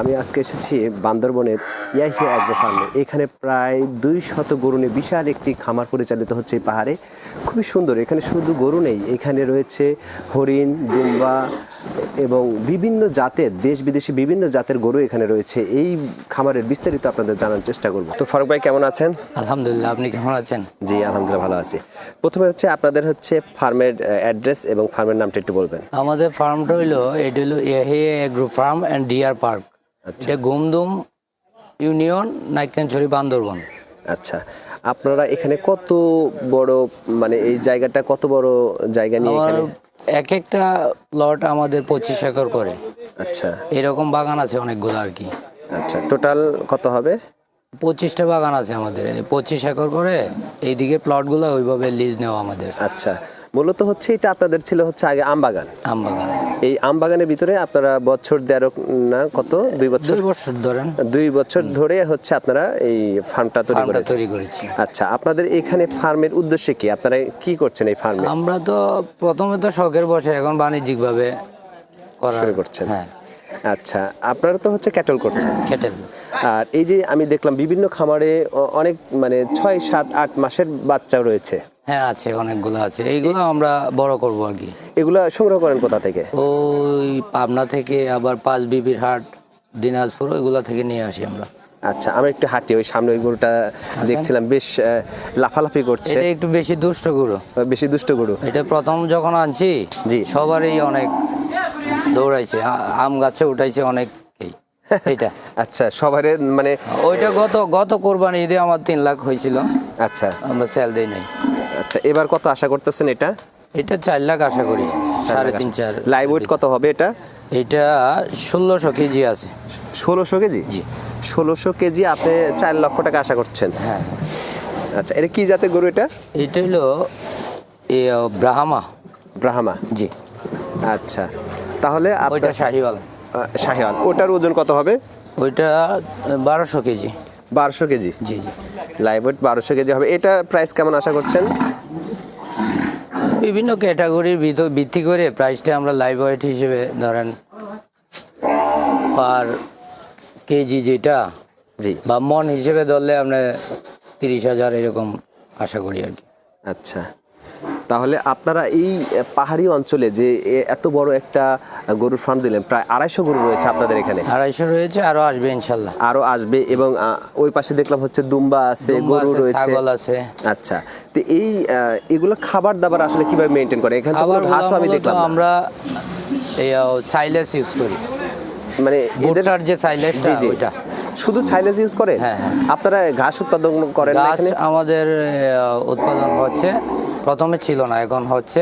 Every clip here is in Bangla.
আমি আজকে এসেছি বান্দরবনের ইয়াহিয়া অ্যাগ্রো ফার্মে। এখানে প্রায় দুই শত গরু নিয়ে বিশাল একটি খামার পরিচালিত হচ্ছে এই পাহাড়ে। খুবই সুন্দর, এখানে শুধু গরু নেই, এখানে রয়েছে হরিণ দুম্বা এবং বিভিন্ন জাতের দেশ বিদেশি বিভিন্ন জাতের গরু এখানে রয়েছে। এই খামারের বিস্তারিত আপনাদের জানার চেষ্টা করব। তো ফারুক ভাই কেমন আছেন? আলহামদুলিল্লাহ আপনি কেমন আছেন? জি আলহামদুলিল্লাহ ভালো আছি। প্রথমে হচ্ছে আপনাদের হচ্ছে ফার্মের অ্যাড্রেস এবং ফার্মের নামটা একটু বলবেন। আমাদের ফার্মটা হইল এটা হলো এহে agro farm and deer park. আচ্ছা। এটা গুমদুম ইউনিয়ন নাইকেনছড়ি বান্দরবন। আচ্ছা। আপনারা এখানে কত বড় মানে এই জায়গাটা কত বড় জায়গা নিয়ে এখানে? এক একটা লট আমাদের পঁচিশ একর করে। আচ্ছা। এরকম বাগান আছে অনেকগুলো আর কি। আচ্ছা টোটাল কত হবে? পঁচিশটা বাগান আছে আমাদের। পঁচিশ একর করে এইদিকে প্লটগুলো ওইভাবে লিজ নেওয়া আমাদের। আচ্ছা মূলত হচ্ছে এটা আপনাদের ছিল হচ্ছে আগে আম বাগান আম বাগান এই আম বাগানের ভিতরে আপনারা বছর দেড় না কত? দুই বছর? দুই বছর ধরেন। দুই বছর ধরে হচ্ছে আপনারা এই ফার্মটা তৈরি করেছেন। তৈরি করেছি। আচ্ছা আপনাদের এখানে ফার্মের উদ্দেশ্য কি? আপনারা কি করছেন এই ফার্মে? আমরা তো প্রথমে তো শখের বসে এখন বাণিজ্যিকভাবে করা শুরু করছেন। হ্যাঁ। আচ্ছা আপনারা তো হচ্ছে ক্যাটল করছেন। খেটেল আর এই যে আমি দেখলাম বিভিন্ন খামারে অনেক মানে ছয় সাত আট মাসের বাচ্চা রয়েছে। হ্যাঁ আছে অনেকগুলো আছে। এইগুলো আমরা বড় করব আর কি। এগুলা সংগ্রহ করেন কোথা থেকে? ওই পাবনা থেকে আবার পাঁচ বিবির হাট দিনাজপুর ওইগুলো থেকে নিয়ে আসি আমরা। আচ্ছা আমরা একটু হাঁটি ওই সামনে ওই গরুটা দেখছিলাম বেশ লাফালাফি করছে। এটা একটু বেশি দুষ্ট গরু। বেশি দুষ্ট গরু। এটা প্রথম যখন আনছি জি। সবারই অনেক দৌড়াইছে আম গাছে উঠাইছে অনেক এইটা। আচ্ছা সবারে মানে ওইটা গত গত কোরবানি ঈদে আমার তিন লাখ হয়েছিল। আচ্ছা। আমরা দিই নাই। আচ্ছা এবার কত আশা করতেছেন এটা? এটা চার লাখ আশা করি সাড়ে তিন চার লাইভ ওয়েট কত হবে এটা? এটা ষোলোশো কেজি আছে। ষোলোশো কেজি? জি। ষোলোশো কেজি আপনি চার লক্ষ টাকা আশা করছেন? হ্যাঁ। আচ্ছা এটা কি জাতের গরু এটা? এটা হলো এ, ব্রাহ্মা। ব্রাহ্মা? জি। আচ্ছা তাহলে ওইটা শাহিওয়াল। শাহিওয়াল। ওটার ওজন কত হবে? ওইটা বারোশো কেজি। বারোশো কেজি। জি জি। লাইভ ওয়েট বারোশো কেজি হবে। এটা প্রাইস কেমন আশা করছেন? বিভিন্ন ক্যাটাগরির ভিত্তি করে প্রাইসটা আমরা লাইভওয়েট হিসেবে ধরেন পার কেজি যেটা জি। বা মন হিসেবে ধরলে আমরা তিরিশ হাজার এরকম আশা করি আর কি। আচ্ছা। তাহলে আপনারা এই পাহাড়ি অঞ্চলে যে এত বড় একটা গরুর ফার্ম দিলেন প্রায় আড়াইশো গরু রয়েছে আপনাদের এখানে? আড়াইশো রয়েছে আরও আসবে ইনশাল্লাহ। আরও আসবে এবং ওই পাশে দেখলাম হচ্ছে দুম্বা আছে গরু রয়েছে। ছাগল আছে। আচ্ছা তো এই এগুলো খাবার দাবার আসলে কীভাবে মেনটেন করে? এখানে তো ঘাসও আমি দেখলাম আমরা এই সাইলেস ইউজ করি। মানে এদের যে সাইলেসটা ওইটা। শুধু ছাইলেজ ইউজ করে? হ্যাঁ, হ্যাঁ। আপনারা ঘাস উৎপাদন করেন না এখানে? আমাদের উৎপাদন হচ্ছে প্রথমে ছিল না এখন হচ্ছে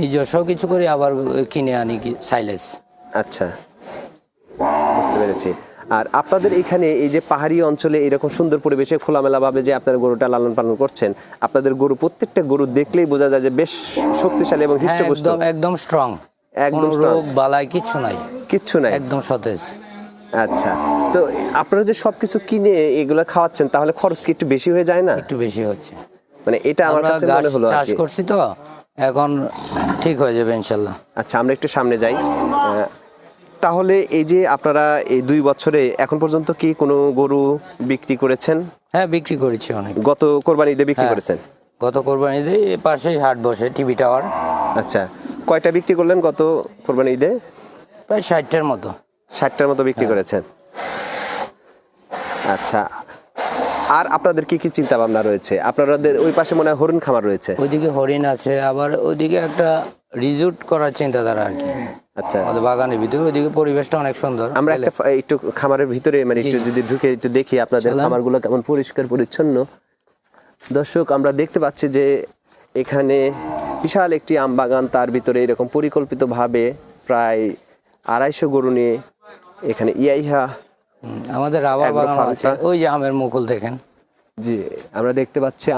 নিজস্ব কিছু করি আবার কিনে আনি কি সাইলেস। আচ্ছা বুঝতে পেরেছি। আর আপনাদের এখানে এই যে পাহাড়ি অঞ্চলে এরকম সুন্দর পরিবেশে খোলামেলা ভাবে যে আপনার গরুটা লালন পালন করছেন আপনাদের গরু প্রত্যেকটা গরু দেখলেই বোঝা যায় যে বেশ শক্তিশালী এবং হ্যাঁ, হৃষ্টপুষ্ট। একদম একদম স্ট্রং একদম রোগ বালাই কিচ্ছু নাই। কিচ্ছু নাই। একদম সতেজ। আচ্ছা তো আপনারা যে সবকিছু কিনে এগুলো খাওয়াচ্ছেন তাহলে খরচ কি একটু বেশি হয়ে যায় না? একটু বেশি হচ্ছে। মানে এটা আমার কাছে মনে হলো চাষ করছি তো এখন ঠিক হয়ে যাবে ইনশাল্লাহ। আচ্ছা আমরা একটু সামনে যাই। তাহলে এই যে আপনারা এই দুই বছরে এখন পর্যন্ত কি কোনো গরু বিক্রি করেছেন? হ্যাঁ বিক্রি করেছি অনেক। গত কোরবানি ঈদে বিক্রি হ্যাঁ। করেছেন? গত কোরবানিতে এই পাশেই হাট বসে টিভি টাওয়ার। আচ্ছা কয়টা বিক্রি করলেন গত কোরবানি ঈদে প্রায় ষাটটার মতো। ষাটটার মতো হ্যাঁ। বিক্রি করেছেন। আচ্ছা আর আপনাদের কি কি চিন্তা ভাবনা রয়েছে? আপনাদের ওই পাশে মনে হয় হরিণ খামার রয়েছে। ওইদিকে হরিণ আছে আবার ওইদিকে একটা রিজুট করার চিন্তাধারা আর কি। আচ্ছা। আমাদের বাগানের ভিতরে ওইদিকে পরিবেশটা অনেক সুন্দর। আমরা একটা একটু খামারের ভিতরে মানে একটু যদি ঢুকে একটু দেখি আপনাদের খামারগুলো কেমন পরিষ্কার পরিচ্ছন্ন। দর্শক আমরা দেখতে পাচ্ছি যে এখানে বিশাল একটি আম বাগান তার ভিতরে এরকম পরিকল্পিতভাবে প্রায় আড়াইশো গরু নিয়ে এখানে ইয়াইহা আমাদের রাবার বাগান আছে। ওই যে আমের মুকুল দেখেন। জি আমরা দেখতে পাচ্ছি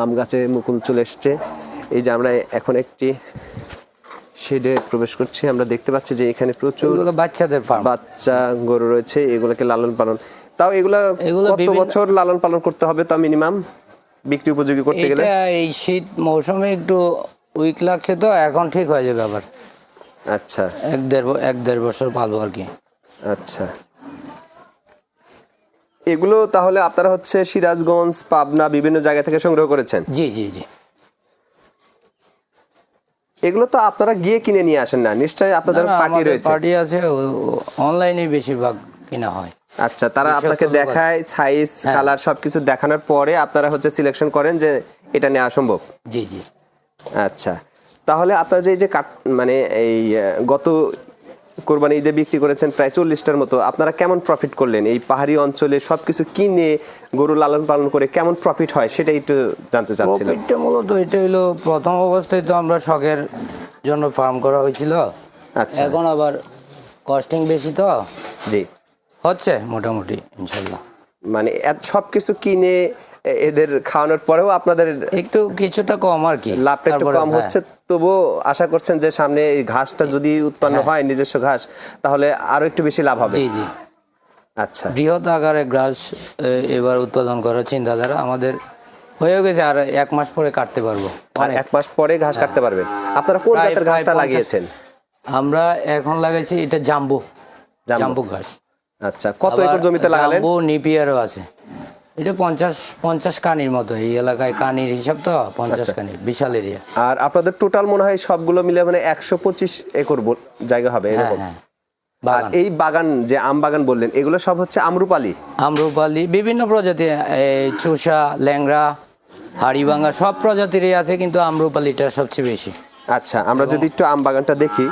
আম গাছে মুকুল চলে এসছে। এই যে আমরা এখন একটি শেডে প্রবেশ করছি। আমরা দেখতে পাচ্ছি যে এখানে প্রচুর বাচ্চাদের ফার্ম বাচ্চা গরু রয়েছে এগুলোকে লালন পালন। তাও এগুলা এগুলো কত বছর লালন পালন করতে হবে তা মিনিমাম বিক্রি উপযোগী করতে গেলে? এই শীত মৌসুমে একটু উইক লাগছে তো এখন ঠিক হয়ে যাবে আবার। আচ্ছা। এক দেড় এক দেড় বছর পালবো আর কি। আচ্ছা। এগুলো তাহলে আপনারা হচ্ছে সিরাজগঞ্জ পাবনা বিভিন্ন জায়গা থেকে সংগ্রহ করেছেন? জি জি জি। এগুলো তো আপনারা গিয়ে কিনে নিয়ে আসেন না নিশ্চয়ই আপনাদের পার্টি রয়েছে। পার্টি আছে অনলাইনে বেশিরভাগ কিনা হয়। আচ্ছা তারা আপনাকে দেখায় সাইজ হ্যাঁ। কালার সবকিছু দেখানোর পরে আপনারা হচ্ছে সিলেকশন করেন যে এটা নেওয়া সম্ভব। জি জি। আচ্ছা তাহলে আপনারা যে এই যে কাট মানে এই গত কোরবানি ঈদে বিক্রি করেছেন প্রায় চল্লিশটার মতো। আপনারা কেমন প্রফিট করলেন? এই পাহাড়ি অঞ্চলে সবকিছু কিনে গরু লালন পালন করে কেমন প্রফিট হয় সেটা একটু জানতে চাচ্ছিলাম। প্রফিটটা মূলত এটা হলো প্রথম অবস্থায় তো আমরা শখের জন্য ফার্ম করা হয়েছিল। আচ্ছা। এখন আবার কস্টিং বেশি তো। জি। হচ্ছে মোটামুটি ইনশাল্লাহ। মানে এত সবকিছু কিনে এদের খাওয়ানোর পরেও আপনাদের একটু কিছুটা কম আর কি। লাভটা একটু কম হ্যাঁ, হচ্ছে। তবুও আশা করছেন যে সামনে এই ঘাসটা যদি উৎপন্ন হয়। নিজস্ব ঘাস তাহলে আরও একটু বেশি লাভ হবে। জি জি। আচ্ছা। বৃহৎ আকারে গ্রাস এবার উৎপাদন করার চিন্তাধারা আমাদের হয়ে গেছে আর এক মাস পরে কাটতে পারব। আর এক মাস পরে ঘাস কাটতে পারবেন আপনারা কোন জাতের ঘাসটা লাগিয়েছেন? আমরা এখন লাগাইছি এটা জাম্বু। জাম্বু। জাম্বু ঘাস। আচ্ছা কত একর জমিতে লাগালেন? জাম্বু নিপিয়ারও আছে। এটা পঞ্চাশ পঞ্চাশ কানির মতো এই এলাকায় কানির হিসাব তো পঞ্চাশ আচ্ছা। কানি বিশাল এরিয়া আর আপনাদের টোটাল মনে হয় সবগুলো মিলে মানে একশো পঁচিশ একর জায়গা হবে হ্যাঁ এরকম? হ্যাঁ। আর এই বাগান যে আম বাগান বললেন এগুলো সব হচ্ছে আমরুপালি? আমরুপালি বিভিন্ন প্রজাতি এই চুষা ল্যাংড়া হাড়িভাঙ্গা সব প্রজাতিরই আছে কিন্তু আমরুপালিটা সবচেয়ে বেশি। আচ্ছা আমরা যদি একটু আম বাগানটা দেখি।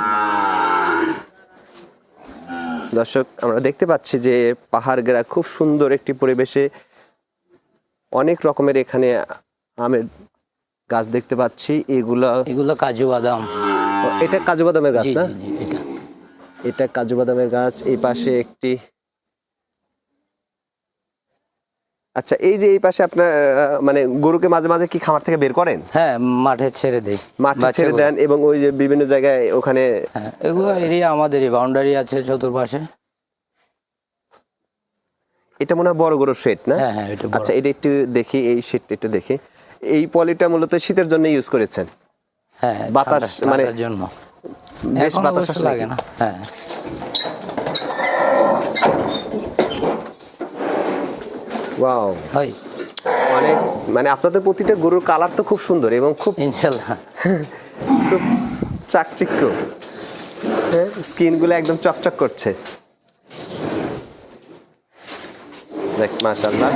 দর্শক আমরা দেখতে পাচ্ছি যে পাহাড় গেরা খুব সুন্দর একটি পরিবেশে অনেক রকমের এখানে আমের গাছ দেখতে পাচ্ছি। এগুলো এগুলো কাজু বাদাম। এটা কাজু বাদামের গাছ না? এটা। কাজু বাদামের গাছ এই পাশে একটি আচ্ছা এই যে এই পাশে আপনার মানে গরুকে মাঝে মাঝে কি খামার থেকে বের করেন? হ্যাঁ মাঠে ছেড়ে দেই। মাঠে ছেড়ে দেন এবং ওই যে বিভিন্ন জায়গায় ওখানে হ্যাঁ এগুলো এরিয়া আমাদেরই বাউন্ডারি আছে চতুর্পাশে। এটা মনে হয় বড় শেড না? হ্যাঁ হ্যাঁ এটা আচ্ছা এটা একটু দেখি এই শেডটা একটু দেখি। এই পলিটা মূলত শীতের জন্য ইউজ করেছেন? হ্যাঁ বাতাস মানে জন্য। বেশ বাতাস লাগে না হ্যাঁ। ওয়াও হয় অনেক মানে আপনাদের প্রতিটা গরুর কালার তো খুব সুন্দর এবং খুব ইনশাল্লাহ। খুব চাকচিক্য। হ্যাঁ স্কিনগুলো একদম চকচক করছে। দেখ মাশাল্লাহ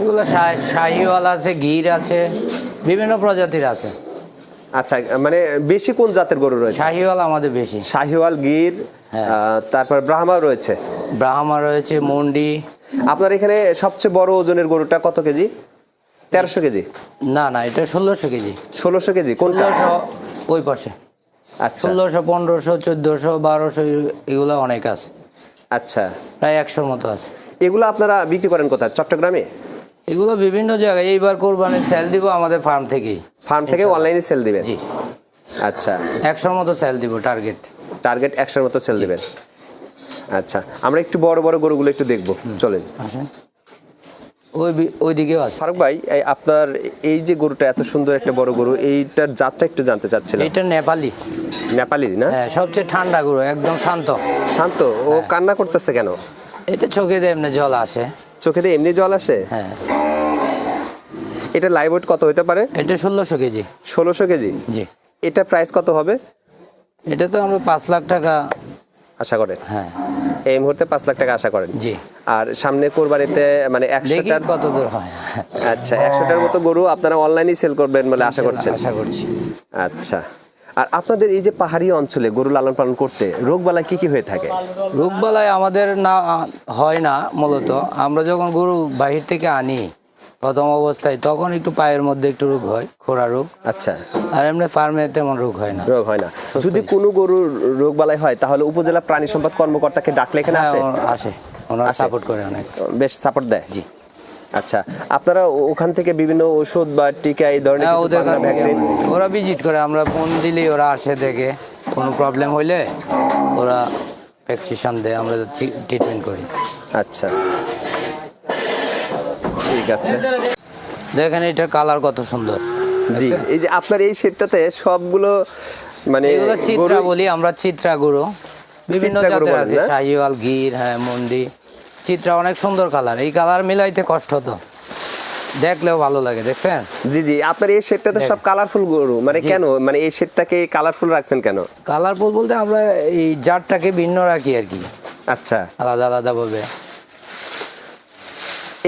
এগুলো শাহিওয়াল আছে গির আছে বিভিন্ন প্রজাতির আছে। আচ্ছা মানে বেশি কোন জাতের গরু রয়েছে? শাহিওয়াল আমাদের বেশি। শাহিওয়াল গির হ্যাঁ। তারপর ব্রাহ্মা রয়েছে। ব্রাহ্মা রয়েছে মন্ডি। আপনার এখানে সবচেয়ে বড় ওজনের গরুটা কত কেজি? তেরোশো কেজি? না না এটা ষোলোশো কেজি। ষোলোশো কেজি কোনটা? ওই পাশে। ষোলোশো পনেরোশো চোদ্দোশো বারোশো এগুলো অনেক আছে। আচ্ছা। প্রায় একশোর মতো আছে। এগুলো আপনারা বিক্রি করেন কোথায়? চট্টগ্রামে? এগুলো বিভিন্ন জায়গায় এইবার কোরবানির সেল দিব আমাদের ফার্ম থেকেই। ফার্ম থেকে অনলাইনে সেল দিবেন? জি। আচ্ছা। একশোর মতো সেল দিব টার্গেট টার্গেট একশোর মতো সেল দিবেন। আচ্ছা। আমরা একটু বড় বড় গরুগুলো একটু দেখব। চলেন। আসেন। ওই বি- ওই দিকেও আছে। ফারুক ভাই আপনার এই যে গরুটা এত সুন্দর একটা বড় গরু এইটার জাতটা একটু জানতে চাচ্ছিলাম। এটা নেপালি। নেপালি না? হ্যাঁ সবচেয়ে ঠান্ডা গরু একদম শান্ত। শান্ত? ও কান্না করতেছে কেন? এটা চোখে দিয়ে এমনি জল আসে। চোখে দিয়ে এমনি জল আসে? হ্যাঁ। এটা লাইভ ওয়েট কত হতে পারে? এটা ষোলোশো কেজি। ষোলোশো কেজি? জি। এটা প্রাইস কত হবে? এটা তো আমরা পাঁচ লাখ টাকা আশা করেন। হ্যাঁ। এই মুহূর্তে পাঁচ লাখ টাকা আশা করেন। জি। আর সামনে কোরবানিতে মানে একশোটার কত দূর হয়। আচ্ছা একশোটার মতো গরু আপনারা অনলাইনে সেল করবেন বলে আশা করছেন। আশা করছি। আচ্ছা আর আপনাদের এই যে পাহাড়ি অঞ্চলে গরু লালন পালন করতে রোগবালা কি কি হয়ে থাকে? রোগ রোগবালাই আমাদের না হয় না মূলত। আমরা যখন গরু বাহির থেকে আনি প্রথম অবস্থায় তখন একটু পায়ের মধ্যে একটু রোগ হয় খোরা রোগ। আচ্ছা। আর এমনি ফার্মে তেমন রোগ হয় না। রোগ হয় না। যদি কোনো গরুর রোগ বালাই হয় তাহলে উপজেলা প্রাণী সম্পদ কর্মকর্তাকে ডাকলে এখানে হ্যাঁ, আসে? আসে। ওনারা সাপোর্ট করে অনেক। বেশ সাপোর্ট দেয়? জি। আচ্ছা আপনারা ওখান থেকে বিভিন্ন ওষুধ বা টিকা এই ধরনের হ্যাঁ ওদের ভ্যাকসিন ওরা ভিজিট করে আমরা ফোন দিলেই ওরা আসে দেখে। কোনো প্রবলেম হইলে ওরা ভ্যাকসিনেশন দেয় আমরা ট্রিটমেন্ট করি। আচ্ছা। ঠিক আছে। দেখেন এটার কালার কত সুন্দর। জি এই যে আপনার এই সেটটাতে সবগুলো মানে এগুলো চিত্রা বলি আমরা চিত্রা গরু। বিভিন্ন জাতের আছে শাহিওয়াল গির হ্যাঁ মন্ডি চিত্রা অনেক সুন্দর কালার এই কালার মিলাইতে কষ্ট তো। দেখলেও ভালো লাগে দেখছেন? জি জি আপনার এই শেডটা তো সব কালারফুল গরু মানে কেন? মানে এই শেডটাকে কালারফুল রাখছেন কেন? কালারফুল বলতে আমরা এই জাতটাকে ভিন্ন রাখি আর কি। আচ্ছা। আলাদা আলাদা ভাবে।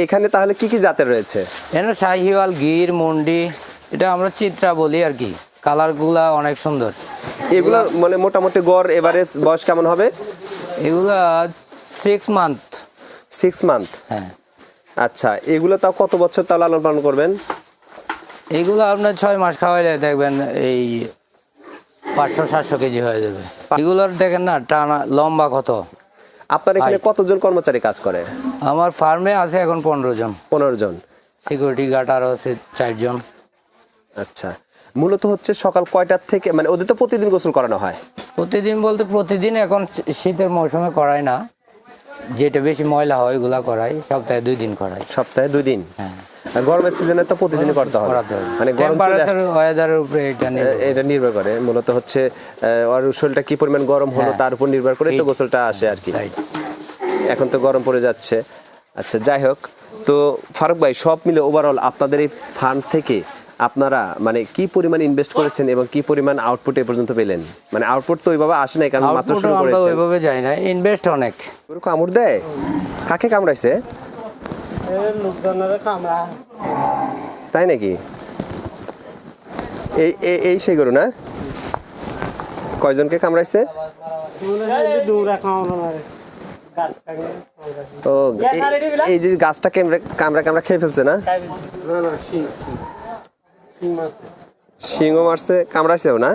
এখানে তাহলে কি কি জাতের রয়েছে? এখানে শাহিওয়াল গির মন্ডি এটা আমরা চিত্রা বলি আর কি। কালারগুলা অনেক সুন্দর। এগুলো মানে মোটামুটি গড় এভারেজ বয়স কেমন হবে? এগুলা সিক্স মান্থ সিক্স মান্থ হ্যাঁ। আচ্ছা এগুলো তাও কত বছর তাও লালন পালন করবেন? এইগুলো আপনার ছয় মাস খাওয়াইলে দেখবেন এই পাঁচশো সাতশো কেজি হয়ে যাবে। এগুলোর দেখেন না টানা লম্বা কত? আপনার এখানে কতজন কর্মচারী কাজ করে? আমার ফার্মে আছে এখন পনেরো জন। পনেরো জন। সিকিউরিটি গার্ড আরও আছে চারজন। আচ্ছা। মূলত হচ্ছে সকাল কয়টার থেকে মানে ওদের তো প্রতিদিন গোসল করানো হয়। প্রতিদিন বলতে প্রতিদিন এখন শীতের মৌসুমে করায় না। যেটা বেশি ময়লা হয় ওগুলা করাই সপ্তাহে দুই দিন করাই সপ্তাহে দুই দিন? হ্যাঁ। গরমের সিজনে তো প্রতিদিনই করতে হবে। মানে গরম ওয়েদারের উপরে এটা নির্ভর এটা নির্ভর করে। মূলত হচ্ছে আহ, শরীরটা কি পরিমাণ গরম হলো হ্যাঁ। তার উপর নির্ভর করে তো গোসলটা আসে আর কি. এখন তো গরম পড়ে যাচ্ছে। আচ্ছা যাই হোক। তো ফারুক ভাই সব মিলে ওভারঅল আপনাদের এই ফান্ড থেকে আপনারা মানে কি পরিমাণ ইনভেস্ট করেছেন এবং কি পরিমাণ আউটপুট এ পর্যন্ত পেলেন? মানে আউটপুট তো ওইভাবে আসে নাই কারণ মাত্র শুরু করেছেন। ওইভাবে যাই না ইনভেস্ট অনেক। গরু কামড় দেয়? কাকে কামড়াইছে? লোকজনের কামড়া তাই নাকি? এই এই- এই সেই গরু না? কয়জনকে কামড়াইছে? ও এই- এই যে গাছটা কামড়া কামড়া খেয়ে ফেলছে না? শিং মারছে। কামড়াইছেও না।